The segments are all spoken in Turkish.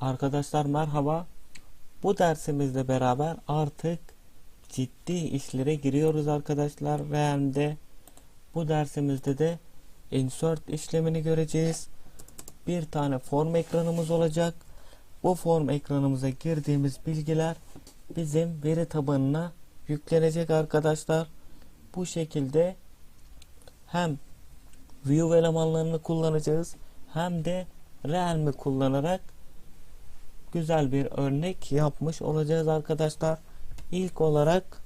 Arkadaşlar merhaba. Bu dersimizle beraber artık ciddi işlere giriyoruz arkadaşlar. RAM'de bu dersimizde de insert işlemini göreceğiz. Bir tane form ekranımız olacak. Bu form ekranımıza girdiğimiz bilgiler bizim veri tabanına yüklenecek arkadaşlar. Bu şekilde hem view elemanlarını kullanacağız hem de Realm'i kullanarak güzel bir örnek yapmış olacağız arkadaşlar. İlk olarak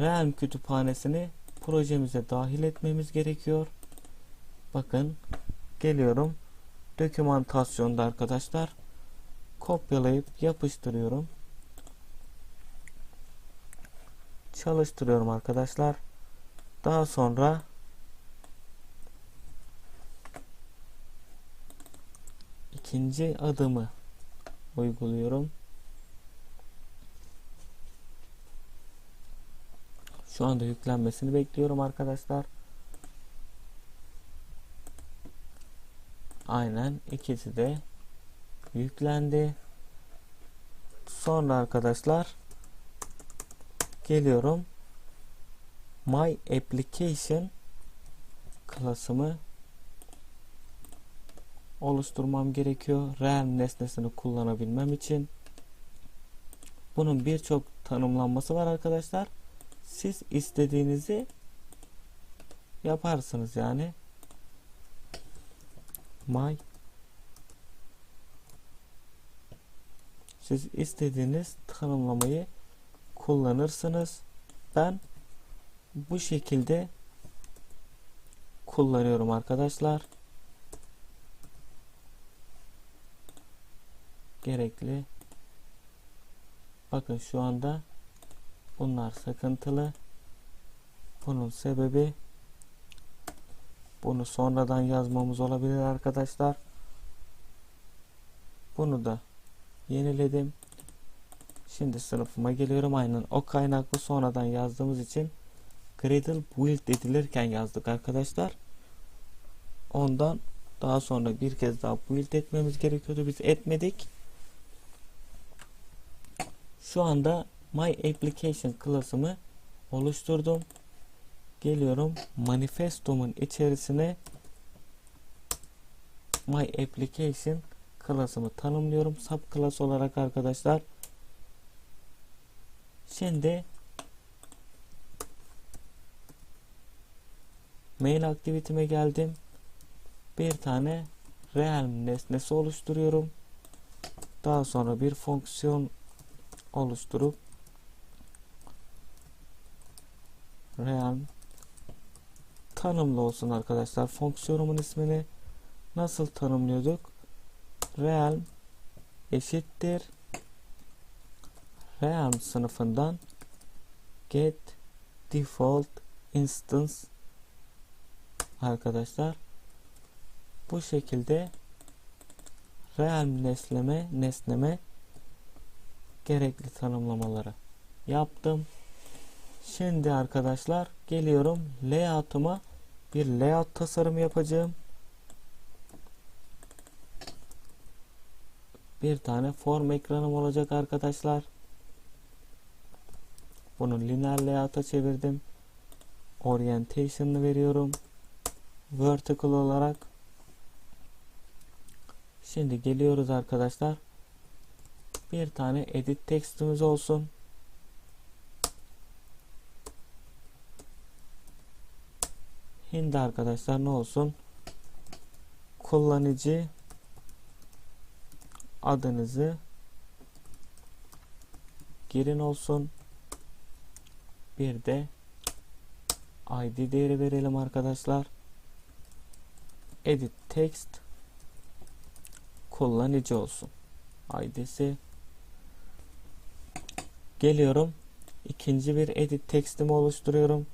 Realm kütüphanesini projemize dahil etmemiz gerekiyor. Bakın geliyorum. Dokümantasyonda arkadaşlar kopyalayıp yapıştırıyorum. Çalıştırıyorum arkadaşlar. Daha sonra ikinci adımı uyguluyorum. Şu anda yüklenmesini bekliyorum arkadaşlar. Aynen ikisi de yüklendi. Sonra arkadaşlar geliyorum. My application klasımı oluşturmam gerekiyor. Realm nesnesini kullanabilmem için. Bunun birçok tanımlanması var arkadaşlar. Siz istediğinizi yaparsınız yani. My Siz istediğiniz tanımlamayı kullanırsınız. Ben bu şekilde kullanıyorum arkadaşlar. Gerekli. Bakın şu anda bunlar sıkıntılı. Bunun sebebi bunu sonradan yazmamız olabilir arkadaşlar. Bunu da yeniledim. Şimdi sınıfıma geliyorum. Aynen o kaynaklı sonradan yazdığımız için Gradle build edilirken yazdık arkadaşlar. Ondan daha sonra bir kez daha build etmemiz gerekiyordu. Biz etmedik. Şu anda My Application klasımı oluşturdum. Geliyorum manifestomun içerisine My Application klasımı tanımlıyorum. Sub klas olarak arkadaşlar. Şimdi main aktiviteme geldim. Bir tane realm nesnesi oluşturuyorum. Daha sonra bir fonksiyon oluşturup realm tanımlı olsun arkadaşlar. Fonksiyonumun ismini nasıl tanımlıyorduk? Realm eşittir Realm sınıfından get default instance arkadaşlar bu şekilde Realm nesleme nesneme gerekli tanımlamaları yaptım. Şimdi arkadaşlar geliyorum layout'uma bir layout tasarımı yapacağım. Bir tane form ekranım olacak arkadaşlar. Bunu linear layout'a çevirdim. Orientation'ını veriyorum. Vertical olarak. Şimdi geliyoruz arkadaşlar. Bir tane edit textimiz olsun. Hindi arkadaşlar ne olsun? Kullanıcı adınızı girin olsun. Bir de ID değeri verelim arkadaşlar. Edit text kullanıcı olsun. ID'si geliyorum. İkinci bir edit textimi oluşturuyorum.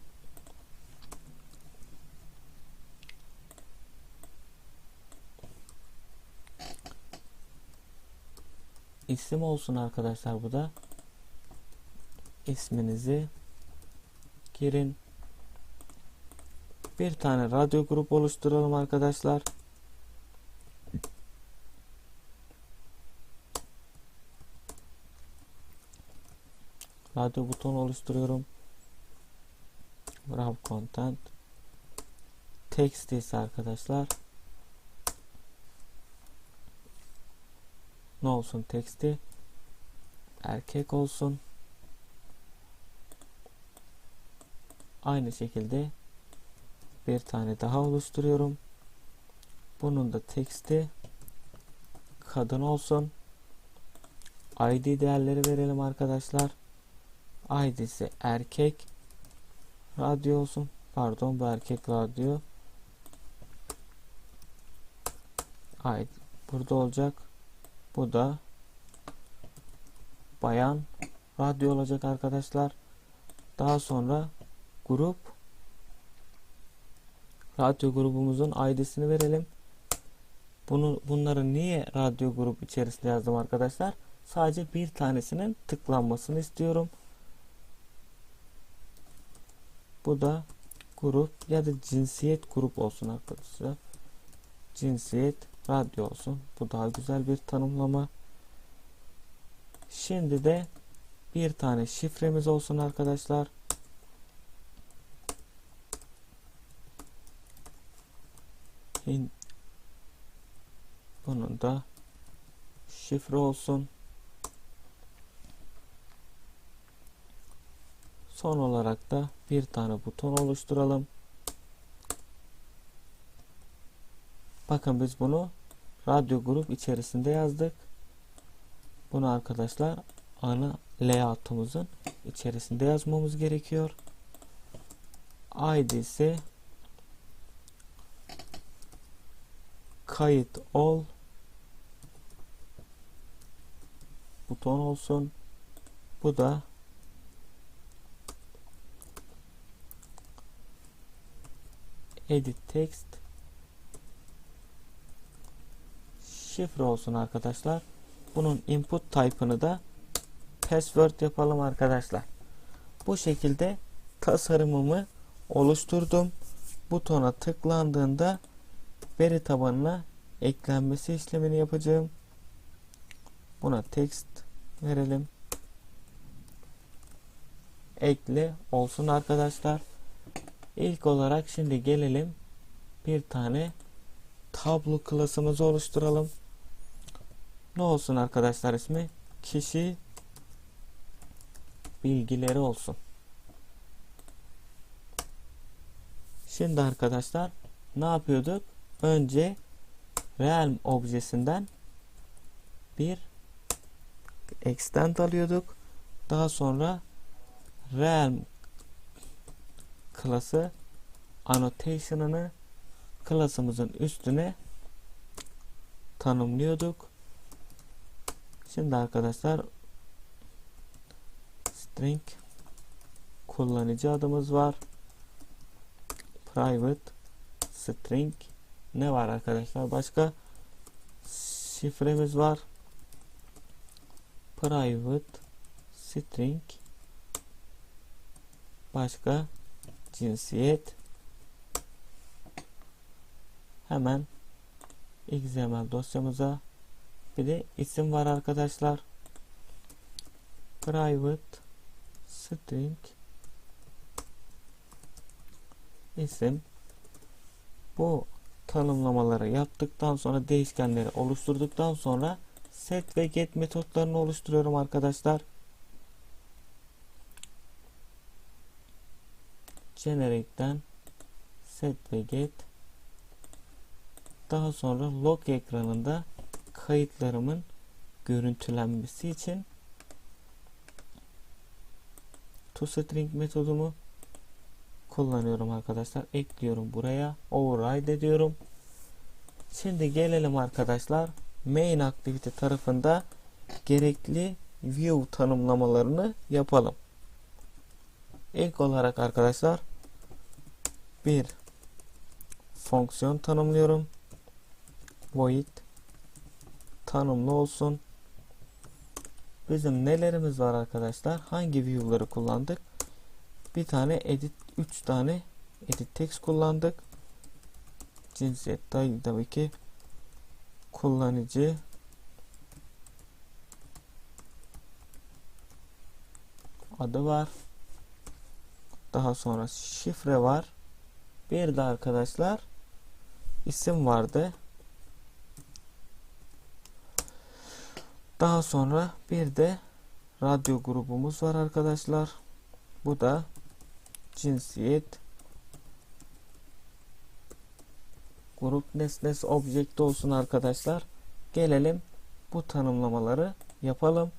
isim olsun arkadaşlar bu da. isminizi girin. Bir tane radyo grup oluşturalım arkadaşlar. Radyo butonu oluşturuyorum. Wrap content. Text ise arkadaşlar. Ne olsun teksti? Erkek olsun. Aynı şekilde bir tane daha oluşturuyorum. Bunun da teksti kadın olsun. ID değerleri verelim arkadaşlar ID ise erkek. Radyo olsun. Pardon bu erkek radyo. ID burada olacak. Bu da bayan radyo olacak arkadaşlar. Daha sonra grup. Radyo grubumuzun ID'sini verelim. Bunu bunları niye radyo grup içerisinde yazdım arkadaşlar? Sadece bir tanesinin tıklanmasını istiyorum bu da grup ya da cinsiyet grup olsun arkadaşlar. Cinsiyet radyo olsun. Bu daha güzel bir tanımlama. Şimdi de bir tane şifremiz olsun arkadaşlar. Bunun da şifre olsun son olarak da bir tane buton oluşturalım. Bakın biz bunu radyo grup içerisinde yazdık. Bunu arkadaşlar ana layout'umuzun içerisinde yazmamız gerekiyor. ID ise kayıt ol. Buton olsun. Bu da edit text şifre olsun arkadaşlar. Bunun input type'ını da password yapalım arkadaşlar. Bu şekilde tasarımımı oluşturdum. Butona tıklandığında veri tabanına eklenmesi işlemini yapacağım. Buna text verelim. Ekle olsun arkadaşlar. İlk olarak şimdi gelelim bir tane tablo klasımızı oluşturalım. Ne olsun arkadaşlar ismi? Kişi bilgileri olsun. Şimdi arkadaşlar ne yapıyorduk? Önce realm objesinden bir extend alıyorduk. Daha sonra realm klası annotation'ını klasımızın üstüne tanımlıyorduk. Şimdi arkadaşlar string kullanıcı adımız var. Private string ne var arkadaşlar? Başka şifremiz var. Private string başka cinsiyet hemen XML dosyamıza bir de isim var arkadaşlar. Private string isim bu tanımlamaları yaptıktan sonra değişkenleri oluşturduktan sonra set ve get metotlarını oluşturuyorum arkadaşlar. Generate'den set ve get daha sonra log ekranında kayıtlarımın görüntülenmesi için toString metodumu kullanıyorum arkadaşlar. Ekliyorum buraya. Override ediyorum. Şimdi gelelim arkadaşlar. Main aktivite tarafında gerekli view tanımlamalarını yapalım. İlk olarak arkadaşlar bir fonksiyon tanımlıyorum. Void tanımlı olsun. Bizim nelerimiz var arkadaşlar? Hangi view'ları kullandık? Bir tane edit 3 tane edit text kullandık. Cinsiyet tabii ki kullanıcı adı var. Daha sonra şifre var. Bir de arkadaşlar isim vardı. Daha sonra bir de radyo grubumuz var arkadaşlar. Bu da cinsiyet grup nesnesi objekte olsun arkadaşlar. Gelelim bu tanımlamaları yapalım.